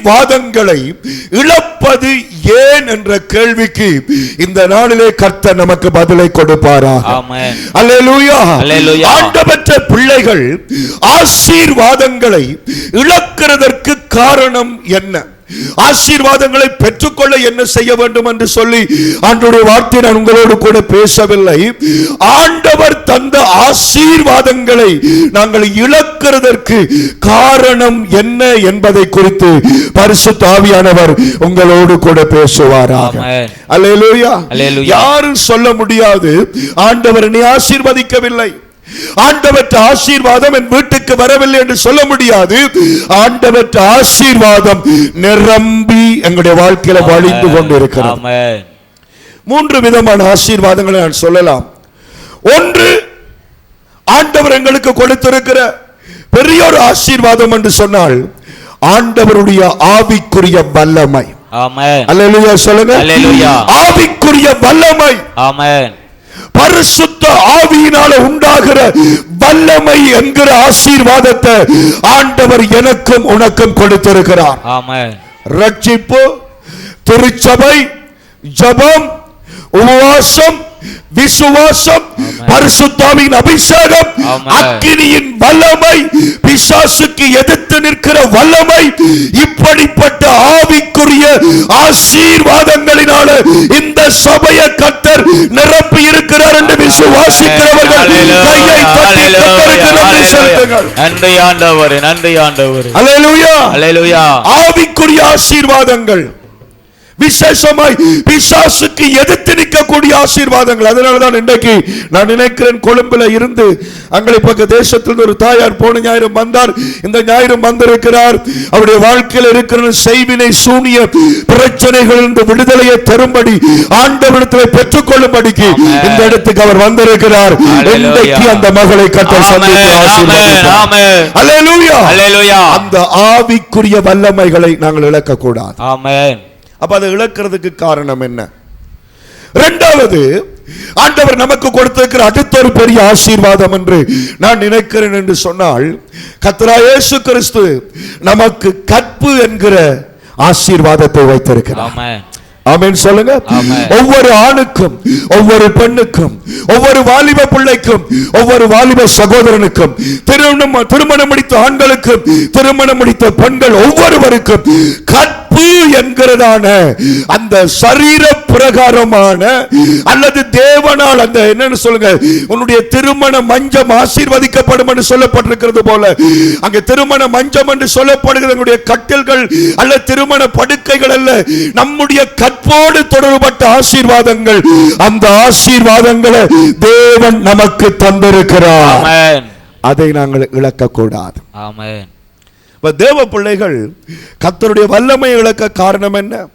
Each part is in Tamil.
ஆசீர்வாதங்களை இழப்பது ஏன் என்ற கேள்விக்கு இந்த நாளிலே கர்த்தர் நமக்கு பதிலை கொடுப்பாரா அல்லேலூயா. அல்லேலூயா. ஆண்டவற்ற பிள்ளைகள் ஆசீர்வாதங்களை இழக்கிறதற்கு காரணம் என்ன? ஆசீர்வாதங்களை பெற்றுக்கொள்ள என்ன செய்ய வேண்டும் என்று சொல்லி ஆண்டுடைய வார்த்தை நான் உங்களோடு கூட பேசவில்லை. ஆண்டவர் தந்த ஆசீர்வாதங்களை நாங்கள் இழக்கிறதற்கு காரணம் என்ன என்பதை குறித்து பரிசுத்த ஆவியானவர் உங்களோடு கூட பேசுவாராக. அல்லேலூயா. யாரும் சொல்ல முடியாது. ஆண்டவர் என்னை ஆசீர்வதிக்கவில்லை. ஆண்டவற்ற ஆசீர்வாதம் என் வீட்டுக்கு வரவில்லை என்று சொல்ல முடியாது. ஆண்டவற்ற ஆசீர்வாதம் நிரம்பி எங்களுடைய வாழ்க்கையில வழிந்து கொண்டிருக்கிறது. மூன்று விதமான ஆசீர்வாதங்களை நான் சொல்லலாம். ஒன்று ஆண்டவர் எங்களுக்கு கொடுத்திருக்கிற பெரிய ஒரு ஆசீர்வாதம் என்று சொன்னால் ஆண்டவருடைய ஆவிக்குரிய வல்லமை. சொல்லுங்க. ஆவிக்குரிய வல்லமை. ஆமென். பரிசுத்த ஆவியினால உண்டாகிற வல்லமை என்கிற ஆசீர்வாதத்தை ஆண்டவர் எனக்கும் உனக்கும் கொடுத்திருக்கிறார். ரட்சிப்பு திருச்சபை ஜபம் உபவாசம் விசுவாசம் பரிசுத்தாவின் அபிஷேகம். அக்கினியின் வல்லமை பிசாசுக்கு எதிர்த்து நிற்கிற வல்லமை இப்படிப்பட்ட ஆவிக்குரிய ஆசீர்வாதங்களினால இந்த சபையை கத்தர் நிரப்பி இருக்கிறார் என்று விசுவாசிக்கிறவர்கள். கையை தட்டி கத்தருக்கு நன்றி செலுத்துங்கள். நன்றி ஆண்டவரே நன்றி ஆண்டவரே ஆவிக்குரிய ஆசீர்வாதங்கள். விசேஷமாய் பிசாசுக்கு எதிர்த்து நிற்கக்கூடிய ஆசீர்வாதங்கள். அதனாலதான் இன்றைக்கு நான் நினைக்கிறேன் கொழும்புல இருந்து அங்களை பக்க தேசத்தில் ஒரு தாயார் போன ஞாயிறு வந்தார். இந்த ஞாயிறு வந்திருக்கிறார். அவருடைய வாழ்க்கையில் இருக்கிற செய்வினை சூனிய பிரச்சனைகள் இருந்து விடுதலையை தரும்படி ஆண்டவரிடத்தில் பெற்றுக்கொள்ளும்படிக்கு ஆமென். இந்த இடத்துக்கு அவர் வந்திருக்கிறார். இன்றைக்கு அந்த மகளை கத்த சந்தித்து அந்த ஆவிக்குரிய வல்லமைகளை நாங்கள் இழக்க கூடாது ஆமென். அப்ப அதை இழக்கிறதுக்கு காரணம் என்ன? இரண்டாவது ஆண்டவர் நமக்கு கொடுத்திருக்கிற அடுத்த ஒரு பெரிய ஆசீர்வாதம் என்று நான் நினைக்கிறேன் என்று சொன்னால் கத்ரா இயேசு கிறிஸ்து நமக்கு கற்பு என்கிற ஆசீர்வாதத்தை வைத்திருக்கிறார். ஆமென். சொல்லுங்க. ஒவ்வொரு ஆணுக்கும் ஒவ்வொரு பெண்ணுக்கும் ஒவ்வொரு வாலிப பிள்ளைக்கும் ஒவ்வொரு வாலிப சகோதரனுக்கும் திருமணம் திருமணம் முடித்த ஆண்களுக்கும் திருமணம் முடித்த பெண்கள் ஒவ்வொருவருக்கும் கற்பு என்கிறதான அந்த சரீர பிரகாரமான அல்லது தேவனால் அந்த என்னன்னு சொல்லுங்க உன்னுடைய திருமண மஞ்சம் ஆசீர்வதிக்கப்படும் என்று சொல்லப்பட்டிருக்கிறது போல அங்க திருமண மஞ்சம் என்று சொல்லப்படுகிற கட்டில்கள் அல்ல திருமண படுக்கைகள் அல்ல நம்முடைய கற்போடு தொடர்பட்ட ஆசீர்வாதங்கள். அந்த ஆசீர்வாதங்களை தேவன் நமக்கு தந்திருக்கிறார். அதை நாங்கள் இழக்க கூடாது ஆமென். இப்ப தேவ பிள்ளைகள் கர்த்தருடைய வல்லமை இழக்க காரணம் என்ன?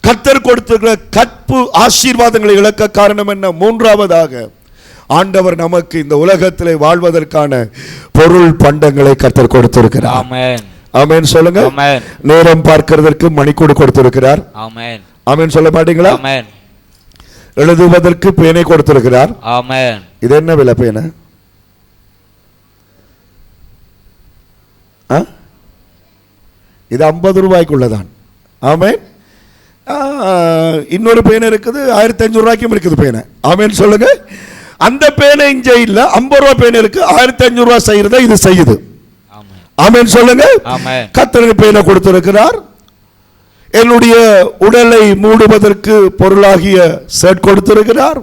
கர்த்தர் கொடுத்திருக்கிற கற்பு ஆசீர்வாதங்களை இழக்க காரணம் என்ன? மூன்றாவதாக ஆண்டவர் நமக்கு இந்த உலகத்திலே வாழ்வதற்கான பொருள் பண்டங்களை கர்த்தர் கொடுத்திருக்கிறார். ஆமென். சொல்லுங்க. நேரம் பார்க்கிறதற்கு மணிக்கூடு கொடுத்திருக்கிறார். ஆமென். சொல்ல மாட்டீங்களா? எழுதுவதற்கு பேனை கொடுத்திருக்கிறார். ஆமென். இது என்ன விலை பேனை ஆ? இது ஐம்பது ரூபாய்க்குள்ளதான். ஆமென். இன்னொரு பேனை இருக்குது ஆயிரத்தி அஞ்சூறு ரூபாய்க்கும் இருக்குது பேனை. ஆமென் சொல்லுங்க. அந்த பேனை இங்கே இல்ல ஐம்பது ரூபாய் பேனை இருக்கு ஆயிரத்தி ரூபாய் செய்யறத இது செய்யுது. ஆமென். ஆமென் சொல்லுங்க. கத்தனை பேனை கொடுத்திருக்கிறார். என்னுடைய உடலை மூடுவதற்கு பொருளாகிய செட் கொடுத்திருக்கிறார்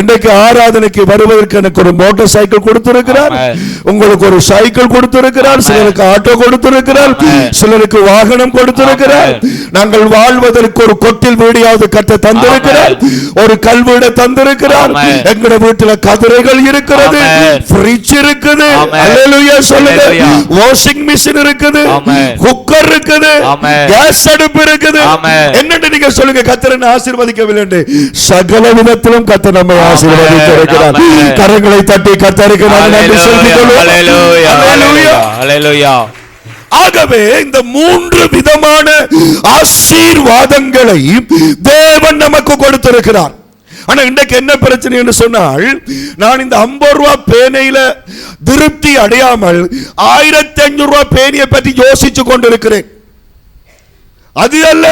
இன்றைக்கு ஆராதனைக்கு வருவதற்கு எனக்கு ஒரு மோட்டார் சைக்கிள் கொடுத்திருக்கிறார். உங்களுக்கு ஒரு சைக்கிள் கொடுத்திருக்கிறார். சிலருக்கு ஆட்டோ கொடுத்திருக்கிறார். சிலருக்கு வாகனம் கொடுத்திருக்கிறார். நாங்கள் வாழ்வதற்கு ஒரு கொட்டில் வீடியாவது கட்ட தந்திருக்கிறார் ஒரு கல்வீட தந்திருக்கிறார். எங்கட வீட்டுல கதிரைகள் இருக்கிறது. ஃப்ரிட்ஜ் இருக்குது சொல்லுங்க. வாஷிங் மிஷின் இருக்குது. குக்கர் இருக்குது. கேஸ் அடுப்பு இருக்குது. என்னன்னு நீங்க சொல்லுங்க கத்தரனை ஆசீர்வதிக்கவில்லை சகல விதத்திலும் கத்தர் நம்மை ஆமென். கரங்களை தட்டி கத்தருக்கு நன்றி கொள்வோம். ஹalleluya ஆகவே இந்த மூன்று விதமான ஆசீர்வாதங்களை தேவன் நமக்கு கொடுத்திருக்கிறார். ஆனா இன்றைக்கு என்ன பிரச்சனை என்று சொன்னால் நான் இந்த ஐம்பது ரூபாய் பேனையில திருப்தி அடையாமல் ஆயிரத்தி அஞ்சூறு ரூபாய் பேனையை பற்றி யோசிச்சு கொண்டிருக்கிறேன். அது அல்ல.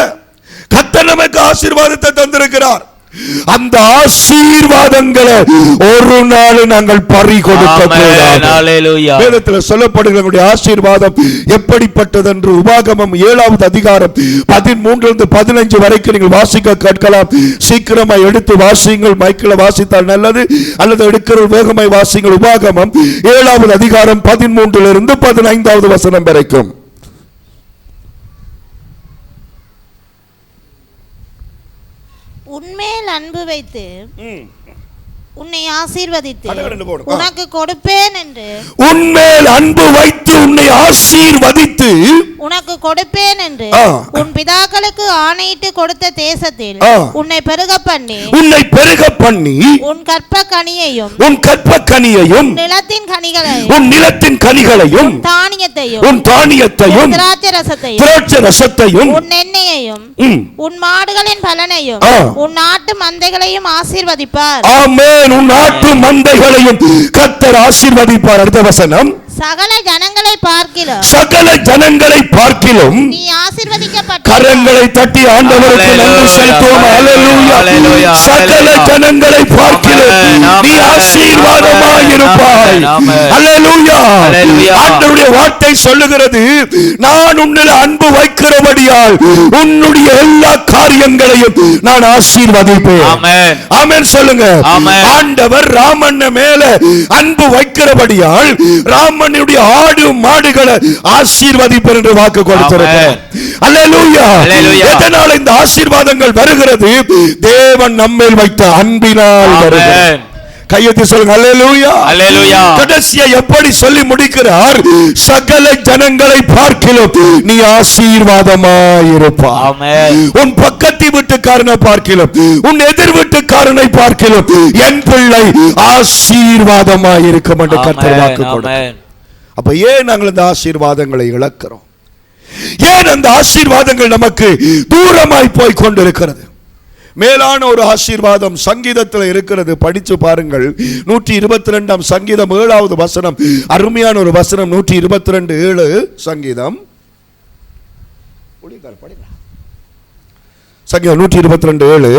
கர்த்தர் நமக்கு ஆசீர்வாதத்தை தந்திருக்கிறார். அந்த ஆசீர்வாதங்களை ஒரு நாள் நாங்கள் பறி கொடுக்க. வேதத்தில் சொல்லப்படுகிற ஆசீர்வாதம் எப்படிப்பட்டது என்று உபாகமம் ஏழாவது அதிகாரம் பதிமூன்றிலிருந்து பதினஞ்சு வரைக்கும் நீங்கள் வாசிக்க கேட்கலாம். சீக்கிரமா எடுத்து வாசியுங்கள். மைக்கில் வாசித்தால் நல்லது. அல்லது எடுக்கிற வேகமாய் வாசியுங்கள். உபாகமம் ஏழாவது அதிகாரம் பதிமூன்றிலிருந்து பதினைந்தாவது வசனம் வரைக்கும். உண்மையில் அன்பு வைத்து உன்னை ஆசீர்வதித்து. உனக்கு கொடுப்பேன் என்று உன்மேல் அன்பு வைத்து உன்னை ஆசீர்வதித்து உனக்கு கொடுப்பேன் என்று. உன் பிதாக்களுக்கு ஆணையிட்டு கொடுத்த தேசத்தில். உன்னை பெருக பண்ணி உன்னை பெருக பண்ணி உன் கற்ப கனியையும் உன் கற்பக்கனியையும் நிலத்தின் கனிகளையும் உன் நிலத்தின் கனிகளையும் தானியத்தையும் உன் தானியத்தையும் திராட்சை ரசத்தையும் திராட்சை ரசத்தையும் உன் எண்ணெயையும். உன் மாடுகளின் பலனையும். உன் நாட்டு மந்தைகளையும் ஆசீர்வதிப்பார் ஆமென் உன் நாட்டு மந்தைகளையும் கத்தர் ஆசீர்வதிப்பார். அடுத்த வசனம். சகல ஜனங்களை பார்க்கிலும் சகல ஜனங்களை பார்க்கிலும் நீ ஆசீர்வதிக்கப்பட்ட கரங்களை தட்டி ஆண்டவருக்கு நன்றி. செலுத்துவோம் ஹalleluya. சகல. ஜனங்களை பார்க்கிலும். நீ. ஆசீர்வாதமாய் இருப்பாய். ஹalleluya. ஆண்டவருடைய வார்த்தை சொல்லுகிறது நான் உன்னில் அன்பு வைக்கிறபடியால் உன்னுடைய எல்லா காரியங்களையும் நான் ஆசீர்வதிப்பேன் ஆமென். ஆமென் சொல்லுங்க. ஆண்டவர் ராமண்ண மேல அன்பு வைக்கிறபடியால் ராமனுடைய ஆடு மாடுகளை ஆசீர்வதிப்பர் என்று வாக்கு கொடுத்திருக்கிறார் அல்லேலூயா அல்லேலூயா. எதனால் இந்த ஆசீர்வாதங்கள் வருகிறது? தேவன் நம்மேல் வைத்த அன்பினால் வருகிறது. கையெழுத்து சொல்லுங்க. அல்லேலூயா அல்லேலூயா. கடைசியா எப்படி சொல்லி முடிக்கிறார்? சகல ஜனங்களை பார்க்கிலும் நீ ஆசீர்வாதமாயிருப்பாய் ஆமென். உன் பக்கத்து வீட்டுக்காரனை பார்க்கிலும் உன் எதிர் வீட்டுக்காரனை பார்க்கிலும் என் பிள்ளை ஆசீர்வாதமாய் இருக்கும் என்று கர்த்தர் வாக்கு. அப்ப ஏன் நாங்கள் இந்த ஆசீர்வாதங்களை இழக்கிறோம்? ஏன் அந்த ஆசீர்வாதங்கள் நமக்கு தூரமாய் போய் கொண்டிருக்கிறது? மேலான ஒரு ஆசீர்வாதம் சங்கீதத்தில் இருக்கிறது. படித்து பாருங்கள். நூற்றி இருபத்தி ரெண்டாம் சங்கீதம் ஏழாவது வசனம். அருமையான ஒரு வசனம் நூற்றி இருபத்தி ரெண்டு ஏழு சங்கீதம். சங்கீதம் நூற்றி இருபத்தி ரெண்டு ஏழு.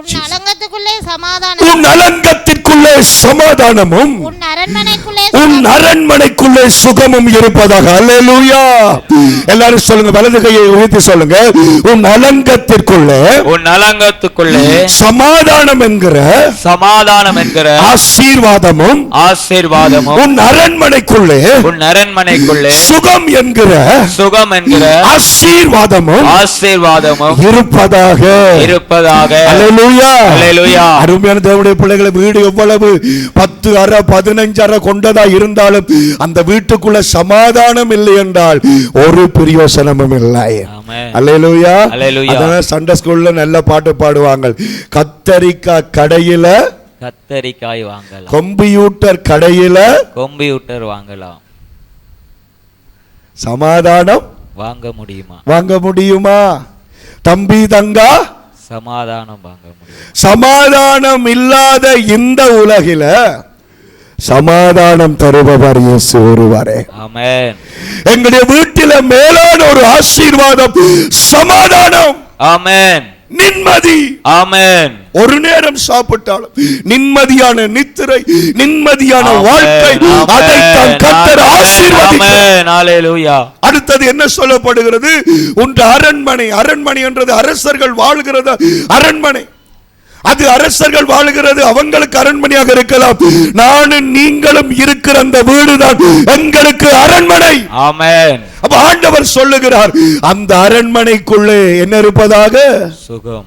உன் அலங்கத்துக்குள்ளே சமாதானம். உன் அலங்கத்திற்குள்ளே சமாதானமும் உன் அரண்மனைக்குள்ளே உன் சமாதானம். அரண்மனைக்குள்ளே சுகமும் இருப்பதாக. அல்லேலூயா எல்லாரும் சொல்லுங்க வலது கையை உயர்த்தி சொல்லுங்க. உன் அலங்கத்திற்குள்ளே உன் அலங்கத்துக்குள்ளே சமாதானம் என்கிற சமாதானம் என்கிற ஆசீர்வாதமும் ஆசீர்வாதமும் உன் அரண்மனைக்குள்ளே உன் அரண்மனைக்குள்ளே சுகம் என்கிற சுகம் என்கிற ஆசீர்வாதமும் ஆசீர்வாதமும் இருப்பதாக. இருப்பதாக. அல்லேலூயா. அருமையான தேவனுடைய பிள்ளைகளை வீடு எவ்வளவு? பத்து அறை பதினஞ்சு அறை கொண்டதா இருந்தாலும் அந்த வீட்டுக்குள்ள சமாதானம் இல்லை என்றால் ஒரு பிரயோசனமும் இல்லை. அல்லேலூயா. அதனால சண்டே ஸ்கூல்ல நல்ல பாட்டு பாடுவாங்க கத்தரிக்காய் கடையில கத்தரிக்காய் வாங்கலாம். கம்ப்யூட்டர் கடையில கம்ப்யூட்டர் வாங்கலாம். சமாதானம் வாங்க முடியுமா? வாங்க முடியுமா? தம்பி தங்கா சமாதானம் வாங்க முடியும். சமாதானம் இல்லாத இந்த உலகில சமாதானம் தருபவர் இயேசு ஒருவரே. ஆமென். எங்களுடைய வீட்டில மேலான ஒரு ஆசீர்வாதம் சமாதானம். ஆமென். நிம்மதி ஆமென் ஒரு நேரம் சாப்பிட்டாலும் நிம்மதியான நித்திரை நிம்மதியான. வாழ்க்கை. அதைத்தான் கத்தர் ஆமென். ஆசீர்வதிக்கிறார். அடுத்தது என்ன சொல்லப்படுகிறது உன்ற அரண்மனை அரண்மனை என்றது அரசர்கள் வாழ்கிறது அரண்மனை அது அரசர்கள் வாழுகிறது அவங்களுக்கு அரண்மனையாக இருக்கலாம். நானும் நீங்களும் இருக்கிற அந்த வீடுதான் எங்களுக்கு அரண்மனை. ஆமென். அப்ப ஆண்டவர் சொல்லுகிறார் அந்த அரண்மனைக்குள்ளே என்ன இருப்பதாக? சுகம்.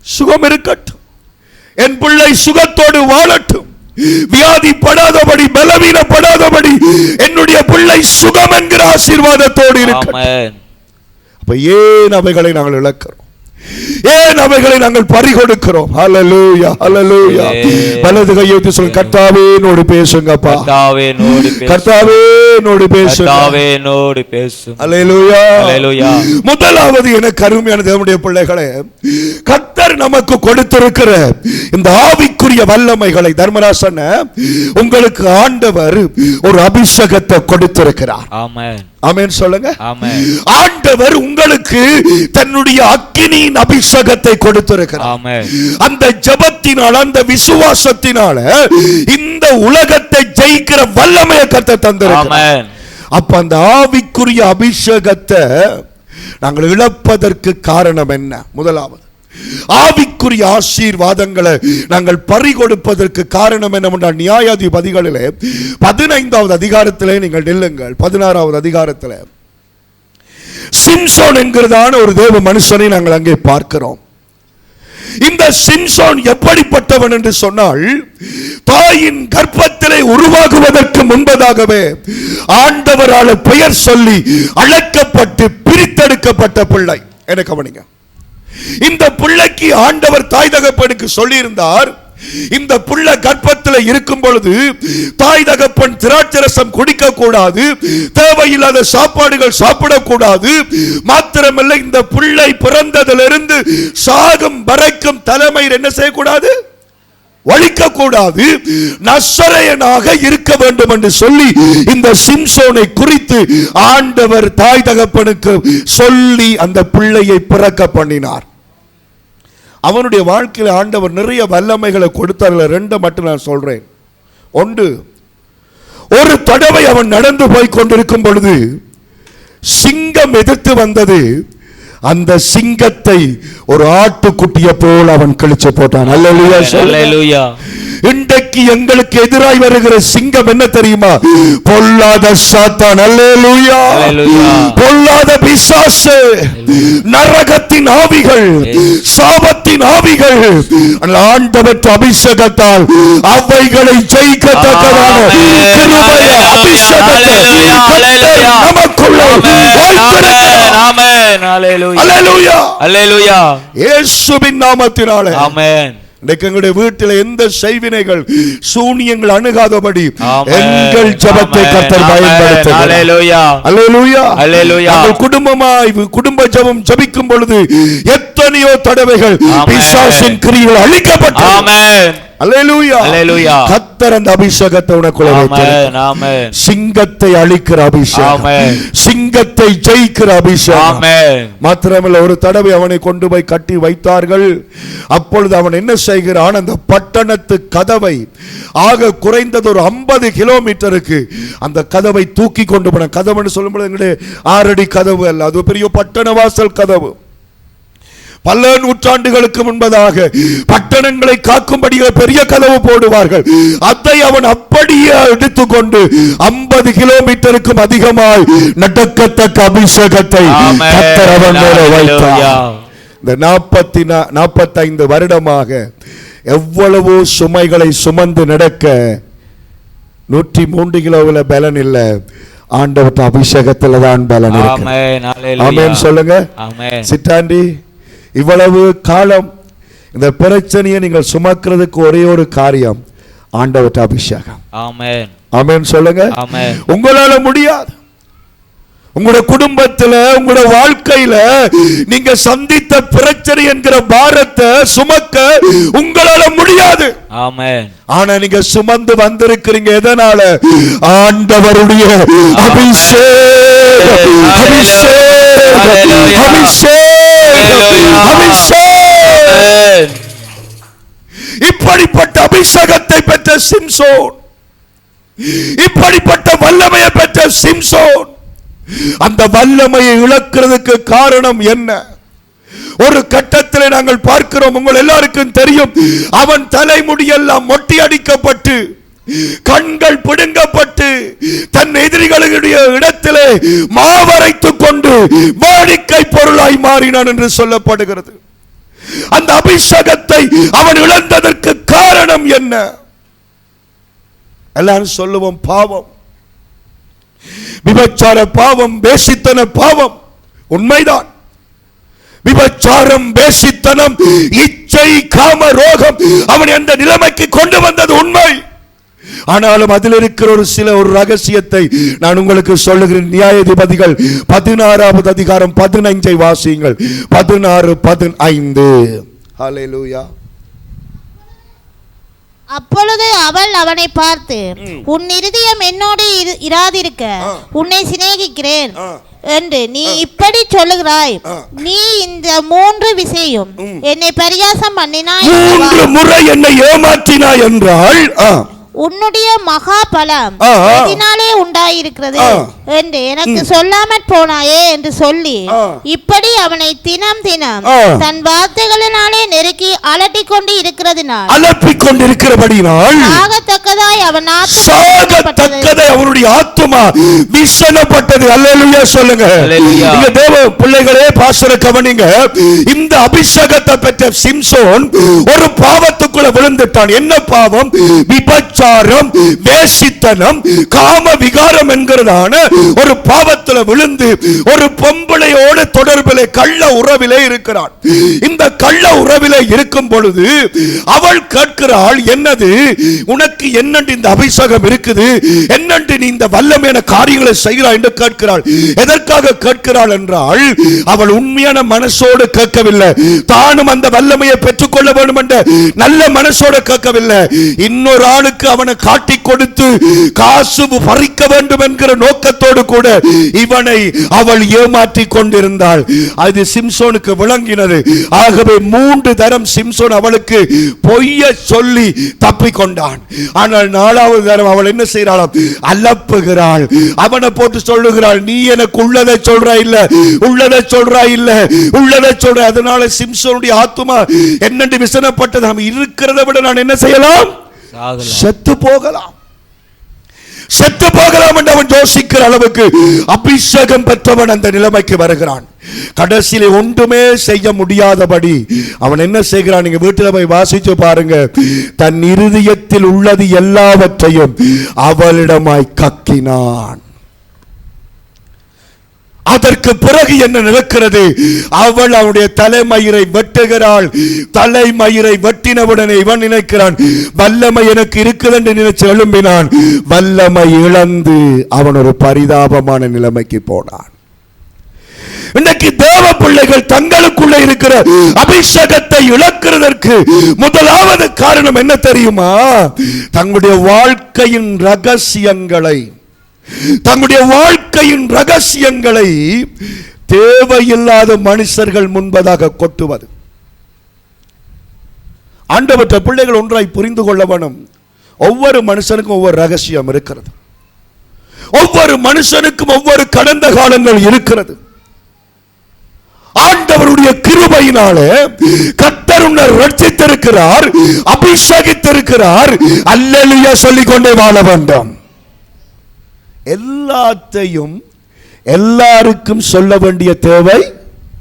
சுகம் இருக்கட்டும். என் பிள்ளை சுகத்தோடு வாழட்டும். வியாதிப்படாதபடி பலவீனப்படாதபடி என்னுடைய பிள்ளை சுகம் என்கிற ஆசீர்வாதத்தோடு இருக்கட்டும். அப்ப ஏன் அவைகளை நாங்கள் இழக்கிறோம்? ஏன் அவைகளை நாங்கள் பறிகொடுக்கிறோம்? ஹalleluya. வலது கையை ஊத்தி சொல்லுங்க கர்த்தாவே என்னோடு பேசுங்கப்பா. கர்த்தாவே என்னோடு பேசும் கர்த்தாவே என்னோடு பேசுங்க கர்த்தாவே என்னோடு பேசும் ஹalleluya Hallelujah. முதலாவது எனக்கு அருமையான தேவனுடைய பிள்ளைகளே கர்த்தர் நமக்கு கொடுத்திருக்கிற இந்த ஆவிக்குரிய வல்லமைகளை தர்மராசன உங்களுக்கு ஆண்டவர் ஒரு அபிஷேகத்தை கொடுத்திருக்கிறார். ஆமென். ஆமென் சொல்லுங்க. ஆமென். ஆண்டவர் உங்களுக்கு தன்னுடைய அக்கினியின் அபிஷேகத்தை கொடுத்திருக்கிறார். அந்த ஜெபத்தினால அந்த விசுவாசத்தினால இந்த உலகத்தை ஜெயிக்கிற வல்லமையை கத்த தந்திருக்கிறார். அப்ப அந்த ஆவிக்குரிய அபிஷேகத்தை நாங்கள் இழப்பதற்கு காரணம் என்ன? முதலாவது ஆவிக்குரிய ஆசீர்வாதங்களை நாங்கள் பறிகொடுப்பதற்கு காரணம் என்னவென்றால் நியாயாதிபதிகளிலே பதினைந்தாவது அதிகாரத்திலே நீங்கள் நில்லுங்கள். பதினாறாவது அதிகாரத்திலே சிம்சோன் என்கிறதான ஒரு தேவ மனுஷனை நாங்கள் அங்கே பார்க்கிறோம். இந்த சிம்சோன் எப்படிப்பட்டவன் என்று சொன்னால் தாயின் கர்ப்பத்திலே உருவாகுவதற்கு முன்பதாகவே ஆண்டவரால் பெயர் சொல்லி அழைக்கப்பட்டு பிரித்தெடுக்கப்பட்ட பிள்ளை. என கவனிங்க? இந்த பிள்ளைக்கு ஆண்டவர் தாய் தகப்பனுக்கு சொல்லியிருந்தார் இந்த புள்ள கர்ப்பத்தில் இருக்கும் பொழுது தாய் தகப்பன் திராட்சரசம் குடிக்க கூடாது தேவையில்லாத சாப்பாடுகள் சாப்பிடக்கூடாது. மாத்திரமல்ல இந்த புள்ளை பிறந்ததிலிருந்து சாகும் வரைக்கும் தலைமையில் என்ன செய்யக்கூடாது? ஒழிக்க கூடாது நசரையனாக இருக்க வேண்டும் என்று சொல்லி இந்த சிம்சோனை குறித்து ஆண்டவர் தாய் தகப்பனுக்கு சொல்லி அந்த பிள்ளையை பிறக்க பண்ணினார். அவனுடைய வாழ்க்கையில் ஆண்டவர் நிறைய வல்லமைகளை கொடுத்தார்ல ரெண்டை மட்டும் நான் சொல்றேன். ஒன்று ஒரு தடவை அவன் நடந்து போய் கொண்டிருக்கும் பொழுது சிங்கம் எதிர்த்து வந்தது. அந்த சிங்கத்தை ஒரு ஆட்டுக்குட்டியை போல் அவன் கிழிச்சு போட்டான். சொல்லுங்க. இன்றைக்கு எங்களுக்கு எதிராய் வருகிற சிங்கம் என்ன தெரியுமா? பொல்லாத சாத்தான். அல்லேலூயா. பொல்லாத பிசாசு. நரகத்தின் ஆவிகள் சாபத்தின் ஆவிகள் ஆண்டவற்ற அபிஷேகத்தால் அவைகளை ஜெயிக்கத்தக்கதான. கிருபைய அபிஷேகத்தை. நமக்குள்ளே அல்லேலூயா. அல்லேலூயா. அல்லேலூயா. இயேசுவின் நாமத்தினாலே. ஆமென். இன்றைக்கு எங்களுடைய வீட்டில் எந்த செய்வினைகள் சூனியங்கள் அணுகாதபடி. எங்கள் ஜெபத்தை அல்லேலூயா. நாங்கள் குடும்பமாய் குடும்ப ஜெபம் ஜெபிக்கும் பொழுது எத்தனையோ தடவைகள். பிசாசின் கிரிகள் அழிக்கப்பட்டது. ஆமென். அல்லேலூயா அல்லேலூயா. கர்த்தர் அந்த அபிஷேகத்தை உனக்குள்ள ஆமென் சிங்கத்தை அழிக்கிற அபிஷேகம். ஆமென். சிங்கத்தை ஜெயிக்கிற அபிஷேகம். ஆமென். மாத்திரமல்ல ஒரு தடவை அவனை கொண்டு போய் கட்டி வைத்தார்கள். அப்பொழுது அவன் என்ன செய்கிறான் அந்த பட்டணத்து கதவை ஆக குறைந்தது ஒரு ஐம்பது கிலோமீட்டருக்கு அந்த கதவை தூக்கி கொண்டு போன கதவுன்னு சொல்லும்போது எங்களுடைய ஆறடி கதவு அல்ல. அது பெரிய பட்டண வாசல் கதவு. பல நூற்றாண்டுகளுக்கு முன்பதாக பட்டணங்களை காக்கும்படியாக பெரிய கதவு போடுவார்கள். அதை அவன் அப்படியே எடுத்துக்கொண்டு ஐம்பது கிலோமீட்டருக்கும் அதிகமாய் நடக்கத்தக்க அபிஷேகத்தை அவன் மேலே. இந்த நாற்பத்தி நாற்பத்தைந்து வருடமாக எவ்வளவோ சுமைகளை சுமந்து நடக்க நூற்றி மூன்று கிலோவில் பலன் இல்ல. ஆண்டவற்ற அபிஷேகத்துல தான் பலன் இருக்கு. சொல்லுங்க. சித்தாண்டி இவ்வளவு காலம் இந்த பிரச்சனையை நீங்கள் சுமக்கிறதுக்கு ஒரே ஒரு காரியம் ஆண்டவற்ற அபிஷேகம். ஆமென். ஆமென் சொல்லுங்க. உங்களால முடியாது. உங்களோட குடும்பத்துல உங்களோட வாழ்க்கையில நீங்க சந்தித்த பிரச்சனை என்கிற பாரத்தை சுமக்க உங்களால முடியாது. ஆனா நீங்க சுமந்து வந்திருக்கிறீங்க எதனால? ஆண்டவருடைய அபிஷேகம். அபிஷேகம். இப்படிப்பட்ட அபிஷேகத்தை பெற்ற சிம்சோன். இப்படிப்பட்ட வல்லமையை பெற்ற சிம்சோன். அந்த வல்லமையை இழக்கிறதுக்கு காரணம் என்ன? ஒரு கட்டத்தில் நாங்கள் பார்க்கிறோம் உங்கள் எல்லாருக்கும் தெரியும் அவன் தலைமுடியெல்லாம் மொட்டி அடிக்கப்பட்டு கண்கள் பிடுங்கப்பட்டு தன் எதிரிகளுடைய இடத்திலே மாவரைத்துக் கொண்டு வேடிக்கை பொருளாய் மாறினான் என்று சொல்லப்படுகிறது. அந்த அபிஷேகத்தை அவன் இழந்ததற்கு காரணம் என்ன? எல்லாரும் சொல்லுவோம் பாவம். விபச்சார பாவம் பேசித்தன பாவம் உண்மைதான். விபச்சாரம் பேசித்தனம் இச்சை காம ரோகம் அவன் எந்த நிலைமைக்கு கொண்டு வந்தது உண்மை. ஆனாலும் அதில் இருக்கிற ஒரு சில ஒரு ரகசியத்தை நான் உங்களுக்கு சொல்லுகிறேன். நியாயாதிபதிகள் பதினாறாவது அதிகாரம் பதினைஞ்சை வாசியுங்கள். பதினாறு பதினைந்து. ஹalleluya அப்பொழுது அவள் அவனை பார்த்து உன் இருதயம் என்னோடு இரு- இராதிருக்க உன்னை சிநேகிக்கிறேன். என்று நீ இப்படி சொல்லுகிறாய். நீ இந்த மூன்று விஷயம் என்னை பரியாசம் பண்ணினாய். மூன்று? முறை என்னை ஏமாற்றினாய் என்றால் உன்னுடைய மகா பலம். எதினாலே உண்டாயிருக்கிறது. என்று எனக்கு சொல்லாமற் போனாயே என்று சொல்லி. இப்படி அவனை தினம் தினம். தன் வார்த்தைகளினாலே நெருக்கி அலட்டிக் கொண்டு இருக்கிறதுனால் அலப்பிக் கொண்டிருக்கிறபடினால் ஆகத்தக்கதாய் சாகத்தக்கதை அவனுடைய ஆத்துமா விசனப்பட்டது. அல்லேலூயா சொல்லுங்க. இங்க தேவ பிள்ளைகளே பாஸ்டர் கவனிங்க. இந்த அபிஷேகத்தை பெற்ற சிம்சோன் ஒரு பாவத்துக்குள்ள விழுந்துட்டான். என்ன பாவம்? விபச்சாரம் வேசித்தனம் காம விகாரம் என்கிறதான ஒரு பாவத்துல விழுந்து ஒரு பொம்பளையோட தொடர்பிலே கள்ள உறவிலே இருக்கிறான். இந்த கள்ள உறவிலே இருக்கும் பொழுது அவள் கேட்கிறாள் என்னது? உனக்கு என்னண்டு இந்த அபிஷேகம் இருக்குது? என்னண்டு நீ இந்த வல்லமையான காரியங்களை செய்கிறாய் என்று கேட்கிறாள். எதற்காக கேட்கிறாள் என்றால் அவள் உண்மையான மனசோடு கேட்கவில்லை. தானும் அந்த வல்லமையை பெற்றுக்கொள்ள வேண்டும் என்ற நல்ல மனசோடு கேட்கவில்லை. இன்னொரு ஆளுக்கு அவனை காட்டி கொடுத்து காசு பறிக்க வேண்டும் என்கிற நோக்கத்தோடு கூட இவனை அவள் ஏமாற்றி கொண்டிருந்தாள். அது சிம்சோனுக்கு விளங்கினது. ஆகவே மூன்று தரம் சிம்சோன் அவளுக்கு பொய்ய சொல்லி தப்பிக்கொண்டான் ஆனால் நாலாவது தரம் அவள் என்ன செய்கிறாளாம் அலப்புகிறாள். அவனை போட்டு சொல்லுகிறாள் நீ எனக்கு உள்ளதை சொல்றா இல்ல உள்ளதை சொல்றா இல்ல உள்ளதை சொல்ற. அதனால சிம்சோனுடைய ஆத்துமா என்னென்று விசனப்பட்டது. நாம் இருக்கிறதை விட நான் என்ன செய்யலாம்? செத்து போகலாம். செத்து போகலாம் என்று அவன் யோசிக்கிற அளவுக்கு அபிஷேகம் பெற்றவன் அந்த நிலைமைக்கு வருகிறான். கடைசியில ஒன்றுமே செய்ய முடியாதபடி அவன் என்ன செய்கிறான்? நீங்க வீட்டில் போய் வாசிச்சு பாருங்க. தன் இருதயத்தில் உள்ளது எல்லாவற்றையும் அவளிடமாய் கக்கினான். அதற்கு பிறகு என்ன நடக்கிறது? அவள் அவனுடைய தலைமயிரை வெட்டுகிறாள். தலைமயிரை வெட்டினவுடனே இவன் நினைக்கிறான் வல்லமை எனக்கு இருக்குது என்று நினைச்சு எழும்பினான். வல்லமை இழந்து அவன் ஒரு பரிதாபமான நிலைமைக்கு போனான். இன்னைக்கு தேவ பிள்ளைகள் தங்களுக்குள்ள இருக்கிற அபிஷேகத்தை இழக்கிறதற்கு முதலாவது காரணம் என்ன தெரியுமா? தங்களுடைய வாழ்க்கையின் ரகசியங்களை தங்களுடைய வாழ்க்கையின் ரகசியங்களை தேவையில்லாத மனுஷர்கள் முன்பதாக கொட்டுவது. ஆண்டவற்ற பிள்ளைகள் ஒன்றாய் புரிந்து கொள்ள வேணும். ஒவ்வொரு மனுஷனுக்கும் ஒவ்வொரு ரகசியம் இருக்கிறது. ஒவ்வொரு மனுஷனுக்கும் ஒவ்வொரு கடந்த காலங்கள் இருக்கிறது. ஆண்டவருடைய கிருபையினாலே கத்தர் உன்னை ரட்சித்திருக்கிறார் அபிஷேகித்திருக்கிறார். அல்லேலூயா சொல்லிக் கொண்டே வாழ வேண்டும். எல்லாத்தையும் எல்லாருக்கும் சொல்ல வேண்டிய தேவை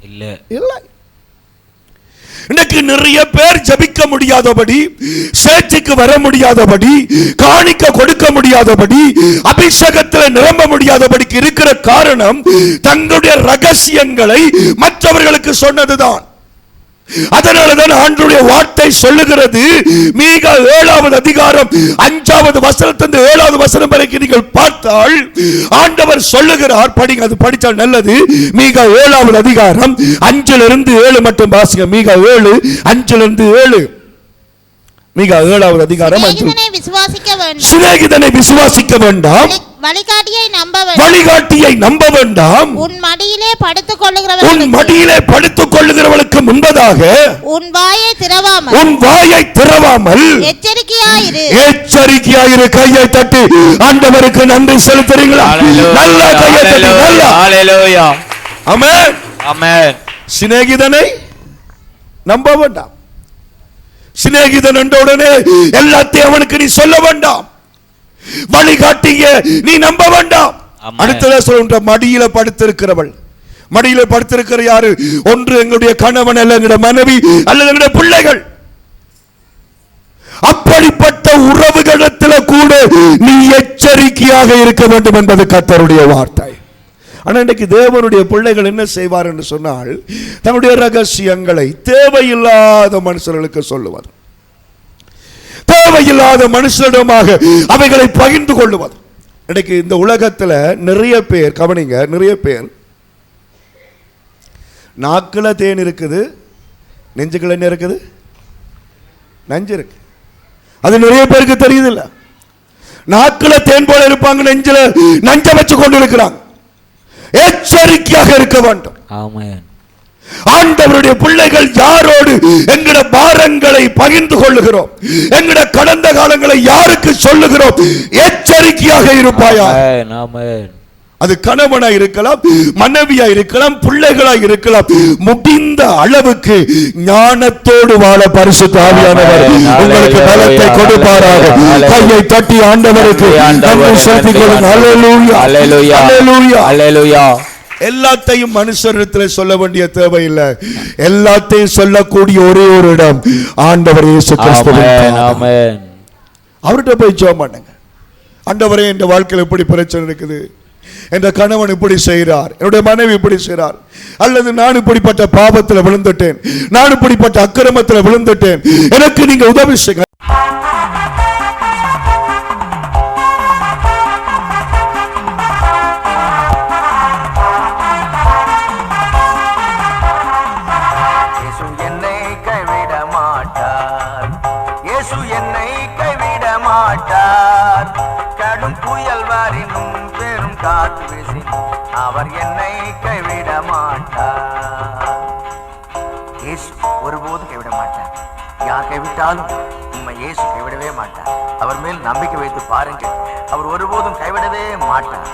இல்ல. இல்லை. இன்னைக்கு நிறைய பேர் ஜபிக்க முடியாதபடி சேர்ச்சிக்கு வர முடியாதபடி காணிக்க கொடுக்க முடியாதபடி அபிஷேகத்தில் நிரம்ப முடியாதபடிக்கு இருக்கிற காரணம் தங்களுடைய ரகசியங்களை மற்றவர்களுக்கு சொன்னதுதான். அதனாலதான் ஆண்டுடைய வார்த்தை சொல்லுகிறது. மீக ஏழாவது அதிகாரம் அஞ்சாவது வசனத்திலிருந்து ஏழாவது வசனம் வரைக்கும் நீங்கள் பார்த்தால் ஆண்டவர் சொல்லுகிறார். படிங்க அது படித்தால் நல்லது. மீக ஏழாவது அதிகாரம் அஞ்சிலிருந்து ஏழு மட்டும் வாசிங்க. மீக ஏழு அஞ்சுல இருந்து ஏழு. மீக ஏழாவது அதிகாரம் சிநேகிதனை விசுவாசிக்க வேண்டும். வழிகாட்டியை நம்ப வேண்டும். வழிகாட்டியை நம்ப வேண்டாம். உன் மடியிலே படுத்துக் உன் கொள்ளுகிறவர்களுக்கு மடியிலே படுத்துக் கொள்ளுகிறவளுக்கு முன்பதாக உன் வாயை திறவாமல் உன் வாயை திறவாமல் எச்சரிக்கையாயிரு. எச்சரிக்கையாயிரு கையை தட்டி. ஆண்டவருக்கு நன்றி செலுத்துறீங்களா? நல்லா கையை தட்டி நல்லா. ஹalleluya. ஆமென். ஆமென். சிநேகிதனை நம்ப வேண்டாம். சிநேகிதன் என்ற உடனே எல்லாத்தையும் அவனுக்கு நீ சொல்ல வேண்டாம். வழிகாட்டிய நீ நம்ப வேண்டாம். அடுத்ததா சொல்ற மடியில படுத்திருக்கிறவள். மடியில படுத்திருக்கிற யாரு? ஒன்று எங்களுடைய கணவன் அல்ல எங்களுடைய மனைவி அல்லது எங்களுடைய பிள்ளைகள். அப்படிப்பட்ட உறவுகளிடத்தில் கூட நீ எச்சரிக்கையாக இருக்க வேண்டும் என்பது கர்த்தருடைய வார்த்தை. ஆனா இன்றைக்கு தேவனுடைய பிள்ளைகள் என்ன செய்வார் என்று சொன்னால் தன்னுடைய ரகசியங்களை தேவையில்லாத மனுஷர்களுக்கு சொல்லுவார். தேவையில்லாத மனுஷரிடமாக அவைகளை பகிர்ந்து கொள்ளுவார். இன்னைக்கு இந்த உலகத்துல நிறைய பேர் கவனிங்க நிறைய பேர் நாக்குல தேன் இருக்குது நெஞ்சுக்குள்ள என்ன இருக்குது? நஞ்சு இருக்கு. அது நிறைய பேருக்கு தெரியுது இல்ல நாக்குல தேன் போல இருப்பாங்க நெஞ்சில் நஞ்ச வச்சு கொண்டு இருக்கிறாங்க எச்சரிக்கையாக இருக்க வேண்டும். ஆண்டவருடைய பிள்ளைகள் யாரோடு எங்கட பாரங்களை பகிர்ந்து கொள்ளுகிறோம். எங்கட கடந்த காலங்களை யாருக்கு சொல்லுகிறோம்? எச்சரிக்கையாக இருப்பாயா? ஆமென். அது கணவனா இருக்கலாம் மனைவியா இருக்கலாம் பிள்ளைகளா இருக்கலாம். முடிந்த அளவுக்கு ஞானத்தோடு வாழ பரிசுத்த ஆவியானவர் ஆமென். உங்களுக்கு பலத்தை. கொடுப்பாராக. கையை தட்டி ஆண்டவருக்கு நன்றி செலுத்திக் கொள்ளுங்க எல்லாத்தையும் மனுஷரிடத்தில் சொல்ல வேண்டிய தேவையில்லை. எல்லாத்தையும் சொல்லக்கூடிய ஒரே ஒரு இடம் ஆண்டவர் இயேசு அவர்கிட்ட போய் ஜெபம் பண்ணுங்க. ஆண்டவரே என் வாழ்க்கையில் இப்படி பிரச்சனை இருக்குது. என்ற கணவன் இப்படி செய்கிறார். என்னுடைய மனைவி இப்படி செய்கிறார். அல்லது நான் இப்படிப்பட்ட பாவத்தில் விழுந்துட்டேன். நான் இப்படிப்பட்ட அக்கிரமத்தில் விழுந்துட்டேன். எனக்கு நீங்க உதவி செய்ய யார் உண்மை இயேசு கைவிடவே மாட்டார். அவர் மேல் நம்பிக்கை வைத்து பாருங்கள். அவர் ஒருபோதும் கைவிடவே மாட்டார்.